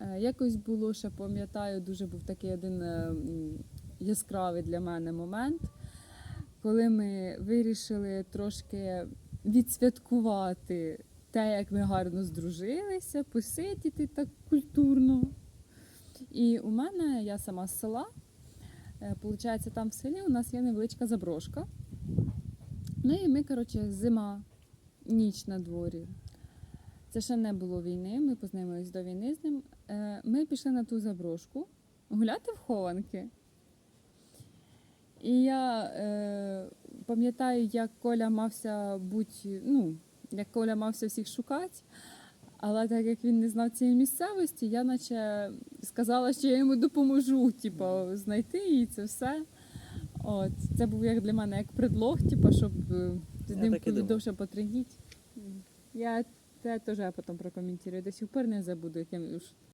Е, Якось було, ще пам'ятаю, дуже був такий один е, яскравий для мене момент, коли ми вирішили трошки відсвяткувати те, як ми гарно здружилися, посидіти так культурно. І у мене, я сама з села, е, получається, там в селі у нас є невеличка заброшка. Ну і ми, коротше, зима, ніч на дворі. Це ще не було війни, ми познайомились до війни з ним. Е, Ми пішли на ту заброшку гуляти в хованки. І я е, пам'ятаю, як Коля мався бути, ну, як Коля мався всіх шукати. Але так як він не знав цієї місцевості, я наче сказала, що я йому допоможу, типу, знайти її це все. От, це був як для мене як предлог, типу, щоб е, з ним довше потрендіть. Я це теж я потім прокоментую. До сих пор не забуду, яким